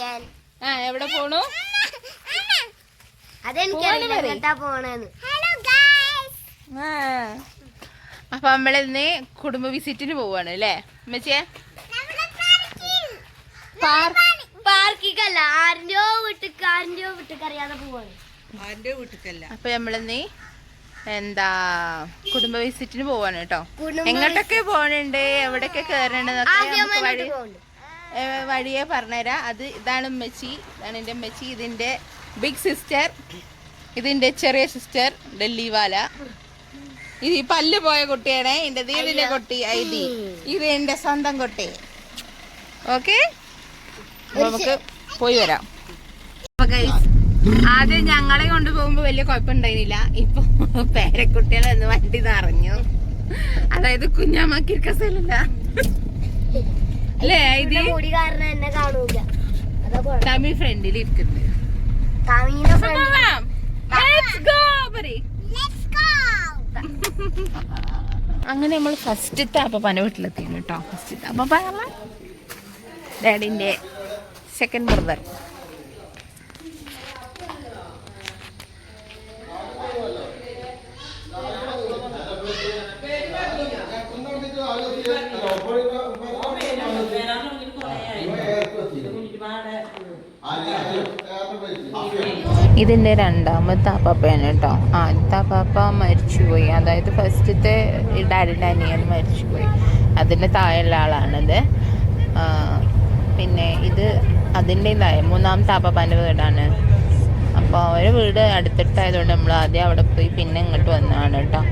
ഞാൻ. ആ എവിടെ പോണു? അതെനിക്കറിയില്ല പോണേന്ന്. അപ്പൊ നമ്മളിന്ന് കുടുംബ വിസിറ്റിന് പോവാണ് അല്ലേ? അമ്മച്ചേ പാർക്കിക്കല്ല ആരിന്റെയോ വീട്ടിക്ക് ആരിന്റെയോ വീട്ടിക്ക് അറിയാതെ പോവാണ് അപ്പൊ നമ്മളിന്ന് എന്താ കുടുംബ വിസിറ്റിന് പോവാണ് കേട്ടോ. എങ്ങോട്ടൊക്കെ പോണുണ്ട്? എവിടെയൊക്കെ കേറണ്ടെന്നൊക്കെ നമുക്ക് ആദ്യമായിട്ട് വഴി വഴിയെ പറഞ്ഞുതരാം അത് ഇതാണ് ഉമ്മച്ചി. ഇതാണ് എന്റെ ഉമ്മച്ചി. ഇതിന്റെ ബിഗ് സിസ്റ്റർ ഇതിന്റെ ചെറിയ സിസ്റ്റർ ഡൽഹിവാല ഇത് ഈ പല്ല് പോയ കുട്ടിയാണ്. എന്റെ ദീദിന്റെ കുട്ടി ഐതി ഇത് എന്റെ സ്വന്തം കുട്ടി. ഓക്കെ? നമുക്ക് പോയി വരാം. ആദ്യം ഞങ്ങളെ കൊണ്ടുപോകുമ്പോ വലിയ കുഴപ്പമുണ്ടായിരുന്നില്ല. ഇപ്പൊ പേരക്കുട്ടികളെ ഒന്ന് വണ്ടി നിറഞ്ഞു. അതായത് കുഞ്ഞാമാക്കിരിക്ക സ്ഥലമില്ല അല്ലേ ഇത് മുടി കാരണം എന്നെ കാണൂല ഫ്രണ്ടിൽ ഇരിക്കുന്നത്. അങ്ങനെ നമ്മൾ ഫസ്റ്റത്തെ പന വീട്ടിലെത്തി കേട്ടോ ഫസ്റ്റത്തെ അപ്പപ്പ ഡാഡിന്റെ സെക്കൻഡ് ബ്രദർ ഇതിന്റെ രണ്ടാമത്തെ അപ്പാപ്പയാണ് കേട്ടോ. ആദ്യത്തെ അപ്പാപ്പ മരിച്ചുപോയി. അതായത് ഫസ്റ്റത്തെ ഡാഡിന്റെ അനിയൻ മരിച്ചുപോയി. അതിന്റെ താഴെയുള്ള ആളാണിത്. പിന്നെ ഇത് അതിന്റെ ഇതായ. മൂന്നാമത്തെ അപ്പാപ്പാന്റെ വീടാണ്. അപ്പോൾ അവരെ വീട് അടുത്തിട്ടായതുകൊണ്ട് നമ്മൾ ആദ്യം അവിടെ പോയി പിന്നെ ഇങ്ങോട്ട് വന്നതാണ് കേട്ടോ.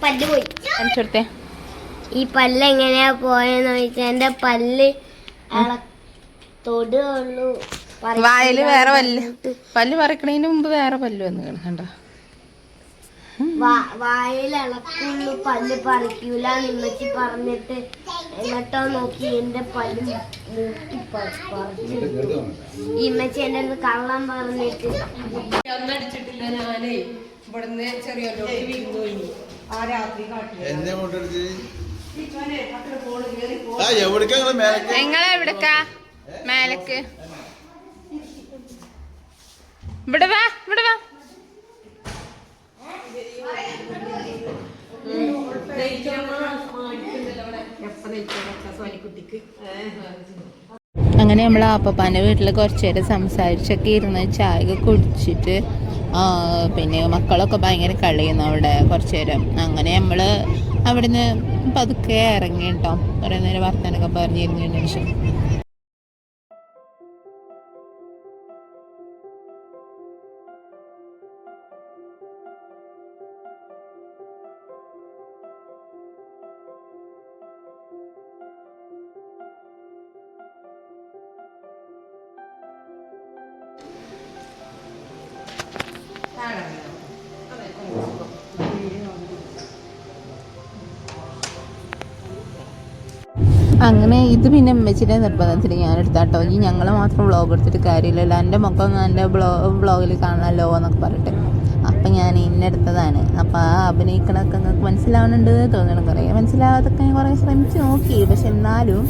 പല്ല് പോയി. കാണിച്ചെടുത്തേ ഈ പല്ല് എങ്ങനെയാ പോയെന്ന് ചോദിച്ചാൽ എന്റെ പല്ല് അള- തൊടുള്ളൂ. വായൽ വേറെ പല്ല്. പല്ല് പറിക്കണതിന് മുമ്പ് വേറെ പല്ല് വന്ന് കണ്ടോ? വായിൽ ഇളക്കുള്ളൂ പല്ല് പറിക്കൂല. നിമ്മച്ചി പറഞ്ഞിട്ട് എന്നിട്ടോ നോക്കി എന്റെ പല്ല് പറിച്ചു. ഇമ്മച്ചി എന്റെ അടുത്ത് കള്ളം പറഞ്ഞിട്ട്. ഒന്നടിച്ചിട്ടില്ല ഞാനേ. ഇവിടുന്ന് ചെറിയ ആ രാത്രി എന്നെ കൊണ്ടെടുത്ത് നിങ്ങൾ എവിടക്കാ? മേലക്ക്. ഇവിടെ വാ ഇവിടെ വാ. അങ്ങനെ നമ്മൾ അപ്പപ്പാന്റെ വീട്ടിൽ കുറച്ച് നേരം സംസാരിച്ചൊക്കെ ഇരുന്ന് ചായ കുടിച്ചിട്ട് പിന്നെ മക്കളൊക്കെ ഭയങ്കര കളിയുന്നു അവിടെ കുറച്ച് നേരം. അങ്ങനെ നമ്മൾ അവിടുന്ന് പതുക്കെ ഇറങ്ങി കേട്ടോ കുറേ നേരം വർത്തമാനമൊക്കെ പറഞ്ഞിരുന്നതിന് ശേഷം. അങ്ങനെ ഇത് പിന്നെ അമ്മച്ചിന്റെ നിർബന്ധത്തിൽ ഞാൻ എടുത്താട്ടോ ഈ ഞങ്ങൾ മാത്രം വ്ളോഗ് എടുത്തിട്ട് കാര്യമില്ലല്ലോ. എന്റെ മുഖം എന്റെ ബ്ലോ ബ്ലോഗിൽ കാണാമല്ലോ എന്നൊക്കെ പറഞ്ഞിട്ട്. അപ്പം ഞാൻ ഇന്നെടുത്തതാണ്. അപ്പോൾ ആ അഭിനയിക്കണമൊക്കെ നിങ്ങൾക്ക് മനസ്സിലാവുന്നുണ്ട് തോന്നണം കുറേ മനസ്സിലാവാതൊക്കെ ഞാൻ കുറേ ശ്രമിച്ച് നോക്കി. പക്ഷെ എന്നാലും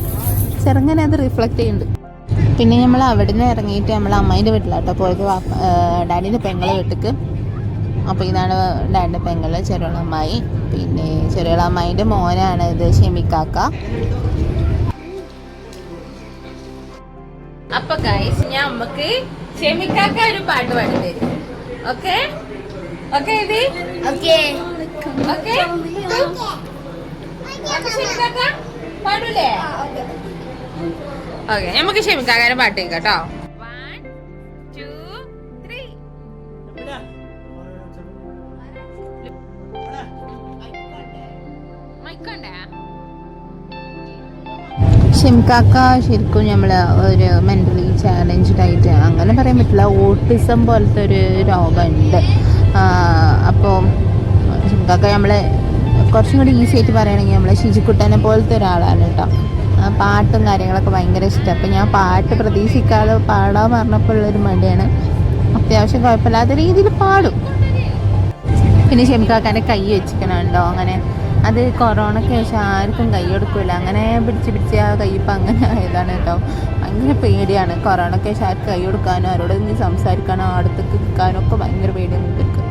ചെറുങ്ങനെ അത് റിഫ്ലക്റ്റ് ചെയ്യുന്നുണ്ട്. പിന്നെ നമ്മൾ അവിടെ നിന്ന് ഇറങ്ങിയിട്ട് നമ്മൾ അമ്മേന്റെ വീട്ടിലാട്ടോ പോയത്. ഡാഡിന്റെ പെങ്ങളെ വീട്ടിക്ക്. അപ്പോൾ ഇതാണ് ഡാഡിന്റെ പെങ്ങൾ ചെറുകളമ്മായി പിന്നെ ചെറുകളമ്മായിന്റെ മോനാണ് ഇത് ഷെമിക്കാക്ക. അപ്പൊ ഗൈസ് ഞാൻ അമ്മയ്ക്ക് ക്ഷമിക്കാക്ക ഒരു പാട്ട് പാടി തരും. ഓക്കെ ഓക്കെ ഇത്? ഓക്കെ ഓക്കെ പാടൂലേ? ഓക്കെ നമുക്ക് ക്ഷമിക്കാക്കാരെ പാട്ട് കേട്ടോ. മൈക്കണ്ടേ ഷിംകാക്ക ശരിക്കും നമ്മൾ ഒരു മെന്റലി ചാലഞ്ച്ഡ് ആയിട്ട് അങ്ങനെ പറയാൻ പറ്റില്ല. ഓട്ടിസം പോലത്തെ ഒരു രോഗമുണ്ട്. അപ്പോൾ ഷിംകാക്ക നമ്മൾ കുറച്ചും കൂടി ഈസി ആയിട്ട് പറയുകയാണെങ്കിൽ നമ്മളെ ശിജിക്കുട്ടനെ പോലത്തെ ഒരാളാണ് കേട്ടോ. പാട്ടും കാര്യങ്ങളൊക്കെ ഭയങ്കര ഇഷ്ടം. അപ്പം ഞാൻ പാട്ട് പ്രതീക്ഷിക്കാതെ പാടാൻ പറഞ്ഞപ്പോൾ ഉള്ളൊരു മടിയാണ്. അത്യാവശ്യം കുഴപ്പമില്ലാത്ത രീതിയിൽ പാടും. പിന്നെ ഷെമിക്കാക്കാന്റെ കൈ വെച്ചിക്കണുണ്ടോ അങ്ങനെ അത് കൊറോണയ്ക്ക് ശേഷം ആർക്കും കൈ കൊടുക്കില്ല അങ്ങനെ പിടിച്ച് പിടിച്ച് ആ കൈ ഇപ്പം അങ്ങനെ ആയതാണ് കേട്ടോ. ഭയങ്കര പേടിയാണ്. കൊറോണയ്ക്ക് ശേഷം ആർക്ക് കൈ കൊടുക്കാനോ ഇനി സംസാരിക്കാനോ അടുത്തേക്ക് നിൽക്കാനോ ഒക്കെ ഭയങ്കര പേടിയാണ് ഇവർക്ക്.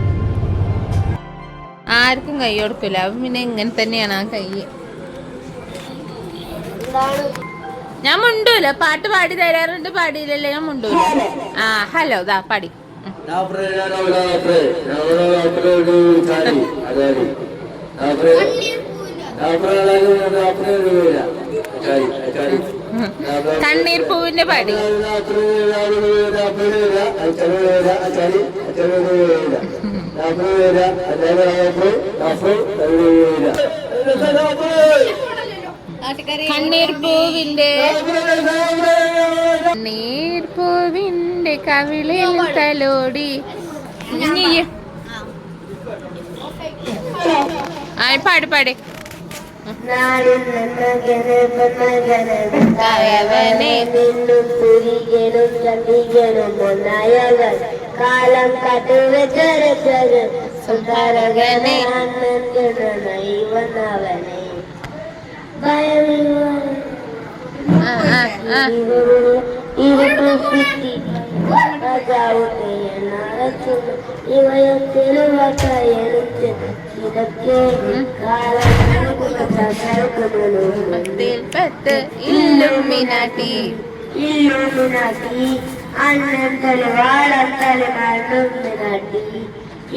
ആർക്കും കൈ കൊടുക്കില്ല അപ്പം പിന്നെ ഇങ്ങനെ തന്നെയാണ് ആ കൈ. ഞാൻ മുണ്ടൂല. പാട്ട് പാടി തരാറുണ്ട്. പാടിയില്ലല്ലേ ഞാൻ മുണ്ടൂല. ആ ഹലോ ദാ പാടി. കണ്ണീർ പൂവിന്റെ പാടി. കണ്ണീർ പൂവിന്റെ കണ്ണീർ പൂവിന്റെ കവിളിൽ തലോടി. നീ ആ പാട് പാട്. നിന്നും തുരികനും ചന്ദികനും ഒന്നായവൻ കാലം കട്ടുവെച്ചരച്ചത് സുന്ദരകനെ ആ ആ ഇരുട്ടു നടത്തുന്നു ഇവയൊത്തിലുവക്കയണിച്ച് ഇതൊക്കെ കാലം പത്തിൽ പത്ത് ഇല്ലുമിനാട്ടി ഇല്ലുമിനാട്ടി അന്നം തലവാളം തലമാട്ടി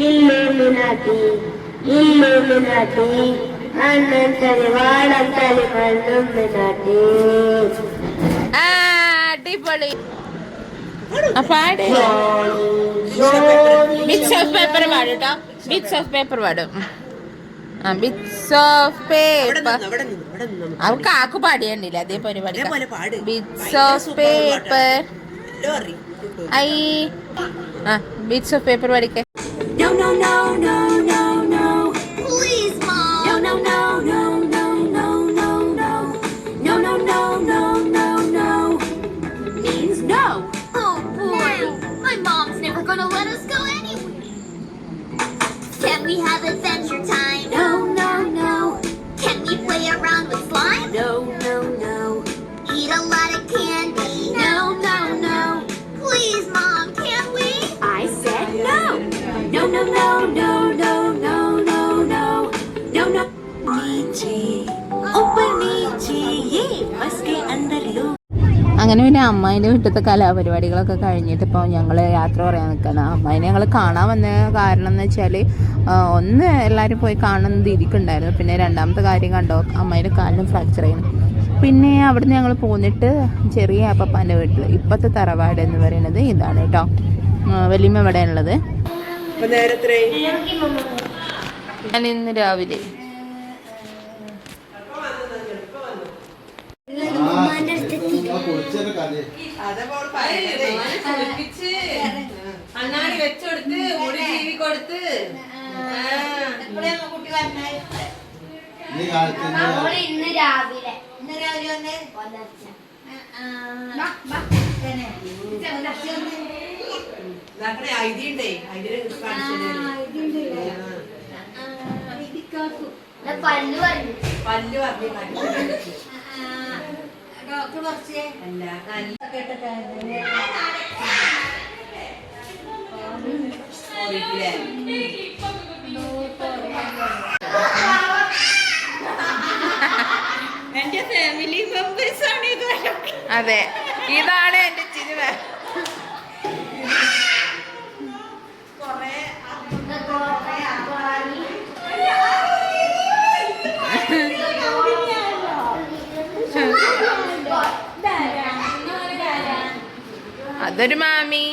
ഇല്ലുമിനാട്ടി ഇല്ലുമിനാട്ടി അന്നം തലവാളം തലമണ്ണുമിനാട്ടി ആ അടിപൊളി. ആ മിക്സ് പേപ്പർ പാടും കേട്ടോ ബിറ്റ്സ് ഓഫ് പേപ്പർ പാടും. ആ ബിറ്റ്സ് ഓഫ് പേപ്പർ അവർക്ക് ആക്ക് പാടിയണ്ടില്ല അതേപോലെ പരിപാടി ബിറ്റ്സ് ഓഫ് പേപ്പർ ഐ ആ ബിറ്റ്സ് ഓഫ് പേപ്പർ പഠിക്കേ no, no, no, no. No, no, no, no, no, no, no, no. No, no. नीचे ऊपर नीचे ये बस के अंदर लो അങ്ങനെ പിന്നെ അമ്മായിൻ്റെ വീട്ടിലത്തെ കലാപരിപാടികളൊക്കെ കഴിഞ്ഞിട്ട് ഇപ്പോൾ ഞങ്ങൾ യാത്ര പറയാൻ നിൽക്കണം അമ്മായിനെ ഞങ്ങൾ കാണാൻ വന്ന കാരണം എന്ന് വെച്ചാൽ ഒന്ന് എല്ലാവരും പോയി കാണുന്നത് ഇരിക്കുന്നുണ്ടായിരുന്നു പിന്നെ രണ്ടാമത്തെ കാര്യം കണ്ടോ അമ്മായിൻ്റെ കാലിന് ഫ്രാക്ചർ ചെയ്യുന്നു പിന്നെ അവിടുന്ന് ഞങ്ങൾ പോന്നിട്ട് ചെറിയ അപ്പപ്പാൻ്റെ വീട്ടിൽ ഇപ്പോഴത്തെ തറവാട് എന്ന് പറയുന്നത് ഇതാണ് കേട്ടോ വലിയമ്മ ഇവിടെ ഉള്ളത് ഞാൻ ഇന്ന് രാവിലെ അണ്ണാടി വെച്ചെടുത്ത് മുടി ചീവി കൊടുത്ത് ഇന്ന് കാലത്ത് നമ്മൾ ഇന്ന് രാവിലെ ഇതാക്കണേ ഐതിയുണ്ടേ ഐതിനെ പല്ല് പറഞ്ഞു. പല്ല് പറഞ്ഞു അല്ല നല്ല എന്റെ ഫാമിലി മെമ്പേഴ്സ് ആണ് ഇത് അതെ ഇതാണ് എന്റെ ചിരിവ. അതൊരു മാമി.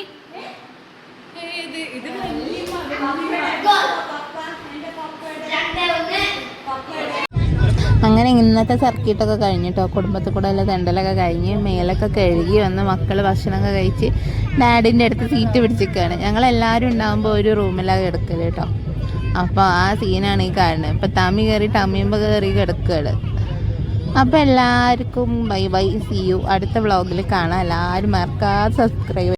അങ്ങനെ ഇന്നത്തെ സർക്കിട്ടൊക്കെ കഴിഞ്ഞിട്ടോ. കുടുംബത്തിൽ കൂടെ എല്ലാം തെണ്ടലൊക്കെ കഴിഞ്ഞ് മേലൊക്കെ കഴുകി വന്ന് മക്കൾ ഭക്ഷണമൊക്കെ കഴിച്ച് ഡാഡിന്റെ അടുത്ത് സീറ്റ് പിടിച്ചിരിക്കുകയാണ്. ഞങ്ങളെല്ലാവരും ഉണ്ടാകുമ്പോൾ ഒരു റൂമിലാണ് കിടക്കൽ കേട്ടോ. അപ്പോൾ ആ സീനാണ് ഈ കാരണം ഇപ്പം തമ്മി കയറി ടമ്മിയുമ്പോൾ കയറി കിടക്കുകയാണ്. അപ്പോൾ എല്ലാവർക്കും ബൈ ബൈ സി യു അടുത്ത വ്ളോഗിൽ കാണാം. എല്ലാവരും മറക്കാതെ സബ്സ്ക്രൈബ്